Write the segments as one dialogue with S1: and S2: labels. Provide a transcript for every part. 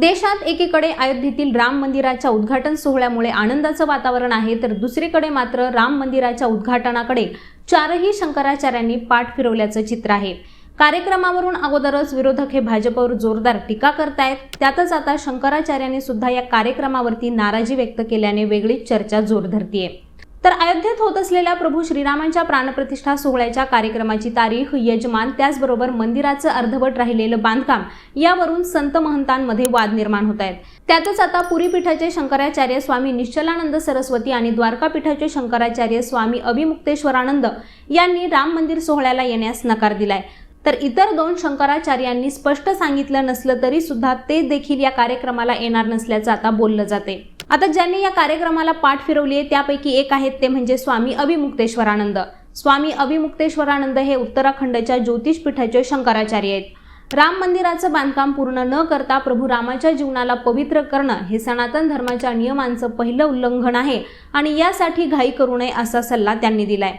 S1: देशात एकीकडे अयोध्येतील राम मंदिराच्या उद्घाटन सोहळ्यामुळे आनंदाचं वातावरण आहे तर दुसरीकडे मात्र राम मंदिराच्या उद्घाटनाकडे चारही शंकराचार्यांनी पाठ फिरवल्याचं चित्र आहे. कार्यक्रमावरून अगोदरच विरोधक हे भाजपवर जोरदार टीका करतायत. त्यातच आता शंकराचार्यांनी सुद्धा या कार्यक्रमावरती नाराजी व्यक्त केल्याने वेगळीच चर्चा जोर धरतीये. तर अयोध्येत होत असलेल्या प्रभू श्रीरामांच्या प्राणप्रतिष्ठा सोहळ्याच्या कार्यक्रमाची तारीख यजमान त्याचबरोबर मंदिराचं अर्धवट राहिलेलं बांधकाम यावरून संत महंतांमध्ये वाद निर्माण होत आहेत. त्यातच आता पुरी पीठाचे शंकराचार्य स्वामी निश्चलानंद सरस्वती आणि द्वारका पीठाचे शंकराचार्य स्वामी अभिमुक्तेश्वरानंद यांनी राम मंदिर सोहळ्याला येण्यास नकार दिलाय. तर इतर दोन शंकराचार्यांनी स्पष्ट सांगितलं नसलं तरी सुद्धा ते देखील या कार्यक्रमाला येणार नसल्याचं आता बोललं जाते आता ज्यांनी या कार्यक्रमाला पाठ फिरवली आहे त्यापैकी एक आहेत ते म्हणजे स्वामी अभिमुक्तेश्वरानंद. स्वामी अभिमुक्तेश्वरानंद हे उत्तराखंडच्या ज्योतिषपीठाचे शंकराचार्य आहेत. राम मंदिराचं बांधकाम पूर्ण न करता प्रभू रामाच्या जीवनाला पवित्र करणं हे सनातन धर्माच्या नियमांचं पहिलं उल्लंघन आहे आणि यासाठी घाई करू नये असा सल्ला त्यांनी दिलाय.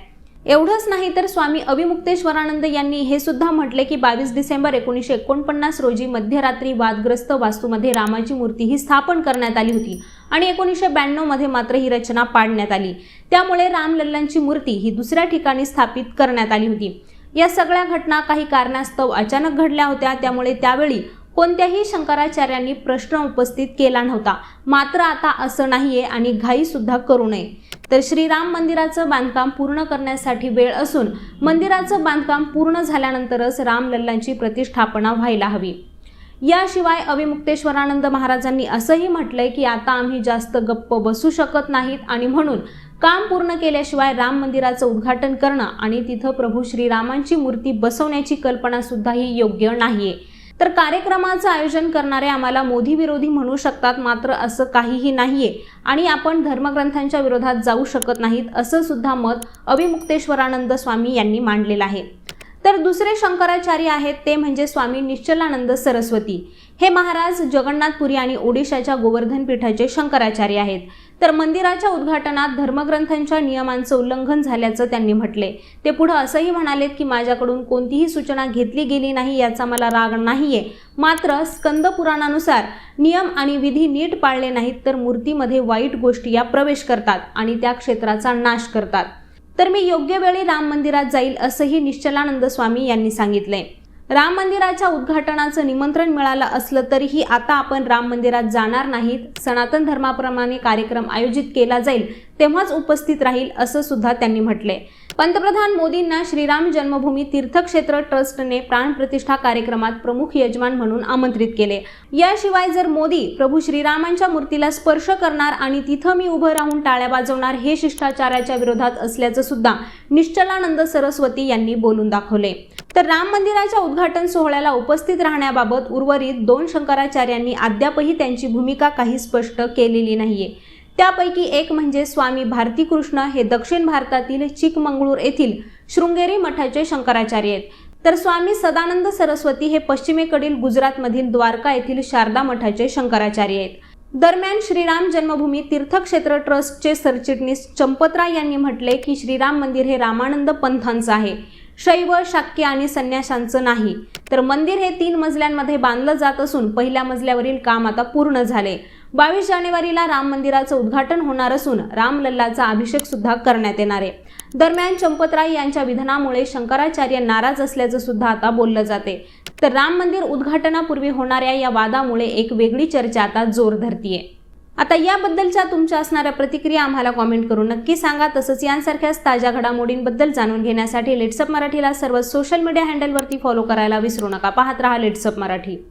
S1: एवढंच नाही तर स्वामी अभिमुक्तेश्वरानंद यांनी हे सुद्धा म्हटले की बावीस डिसेंबर एकोणीसशे एकोणपन्नास रोजी मध्यरात्री वादग्रस्त वास्तूमध्ये रामाची मूर्ती ही स्थापन करण्यात आली होती. आणि एकोणीसशे ब्याण्णवमध्ये मात्र ही रचना पाडण्यात आली. त्यामुळे रामलल्लांची मूर्ती ही दुसऱ्या ठिकाणी स्थापित करण्यात आली होती. या सगळ्या घटना काही कारणास्तव अचानक घडल्या होत्या. त्यामुळे त्यावेळी कोणत्याही शंकराचार्यांनी प्रश्न उपस्थित केला नव्हता. मात्र आता असं नाहीये आणि घाई सुद्धा करू नये. तर श्रीराम मंदिराचं बांधकाम पूर्ण करण्यासाठी वेळ असून मंदिराचं बांधकाम पूर्ण झाल्यानंतरच रामलल्लांची प्रतिष्ठापना व्हायला हवी. याशिवाय अविमुक्तेश्वरानंद महाराजांनी असंही म्हटलंय की आता आम्ही जास्त गप्प बसू शकत नाहीत आणि म्हणून काम पूर्ण केल्याशिवाय राम मंदिराचं उद्घाटन करणं आणि तिथं प्रभू श्रीरामांची मूर्ती बसवण्याची कल्पना सुद्धा ही योग्य नाहीये. तर कार्यक्रमाचं आयोजन करणारे आम्हाला मोदी विरोधी म्हणू शकतात मात्र असं काहीही नाहीये आणि आपण धर्मग्रंथांच्या विरोधात जाऊ शकत नाहीत असं सुद्धा मत अभिमुक्तेश्वरानंद स्वामी यांनी मांडलेलं आहे. तर दुसरे शंकराचार्य आहेत ते म्हणजे स्वामी निश्चलानंद सरस्वती. हे महाराज जगन्नाथपुरी आणि ओडिशाच्या गोवर्धन पीठाचे शंकराचार्य आहेत. तर मंदिराच्या उद्घाटनात धर्मग्रंथांच्या नियमांचं उल्लंघन झाल्याचं त्यांनी म्हटले. ते पुढं असंही म्हणालेत की माझ्याकडून कोणतीही सूचना घेतली गेली नाही याचा मला राग नाहीये. मात्र स्कंद पुराणानुसार नियम आणि विधी नीट पाळले नाहीत तर मूर्तीमध्ये वाईट गोष्टी या प्रवेश करतात आणि त्या क्षेत्राचा नाश करतात. तर मी योग्य वेळी राम मंदिरात जाईल असंही निश्चलानंद स्वामी यांनी सांगितलंय राम मंदिराच्या उद्घाटनाचं निमंत्रण मिळालं असलं तरीही आता आपण राम मंदिरात जाणार नाहीत. सनातन धर्माप्रमाणे कार्यक्रम आयोजित केला जाईल तेव्हाच उपस्थित राहील असं सुद्धा त्यांनी म्हटलंय पंतप्रधान मोदींना श्रीराम जन्मभूमी तीर्थक्षेत्र ट्रस्टने प्राणप्रतिष्ठा कार्यक्रमात प्रमुख यजमान म्हणून आमंत्रित केले. याशिवाय जर मोदी प्रभू श्रीरामांच्या मूर्तीला स्पर्श करणार आणि तिथं मी उभं राहून टाळ्या वाजवणार हे शिष्टाचाराच्या विरोधात असल्याचं सुद्धा निश्चलानंद सरस्वती यांनी बोलून दाखवले. तर राम मंदिराच्या उद्घाटन सोहळ्याला उपस्थित राहण्याबाबत उर्वरित दोन शंकराचार्यांनी अद्यापही त्यांची भूमिका काही स्पष्ट केलेली नाहीये. त्यापैकी एक म्हणजे स्वामी भारतीकृष्ण हे दक्षिण भारतातील चिकमंगळूर येथील शृंगेरी मठाचे शंकराचार्य आहेत. तर स्वामी सदानंद सरस्वती हे पश्चिमेकडील गुजरातमधील द्वारका येथील शारदा मठाचे शंकराचार्य आहेत. दरम्यान श्रीराम जन्मभूमी तीर्थक्षेत्र ट्रस्टचे सरचिटणीस चंपतराय यांनी म्हटले की श्रीराम मंदिर हे रामानंद पंथांचं आहे. शैव शाक्य आणि संन्याशांचं नाही. तर मंदिर हे तीन मजल्यांमध्ये बांधलं जात असून पहिल्या मजल्यावरील काम आता पूर्ण झाले. बावीस जानेवारीला राम मंदिराचं उद्घाटन होणार असून रामलल्लाचा अभिषेक सुद्धा करण्यात येणार आहे. दरम्यान चंपतराय यांच्या विधानामुळे शंकराचार्य नाराज असल्याचं सुद्धा आता बोललं जाते. तर राम मंदिर उद्घाटनापूर्वी होणाऱ्या या वादामुळे एक वेगळी चर्चा आता जोर धरतीये. आता याबद्दलच्या तुमच्या असणाऱ्या प्रतिक्रिया आम्हाला कॉमेंट करून नक्की सांगा. तसंच यांसारख्याच ताज्या घडामोडींबद्दल जाणून घेण्यासाठी लेट्सअप मराठीला सर्व सोशल मीडिया हँडलवरती फॉलो करायला विसरू नका. पाहत रहा लेट्सअप मराठी.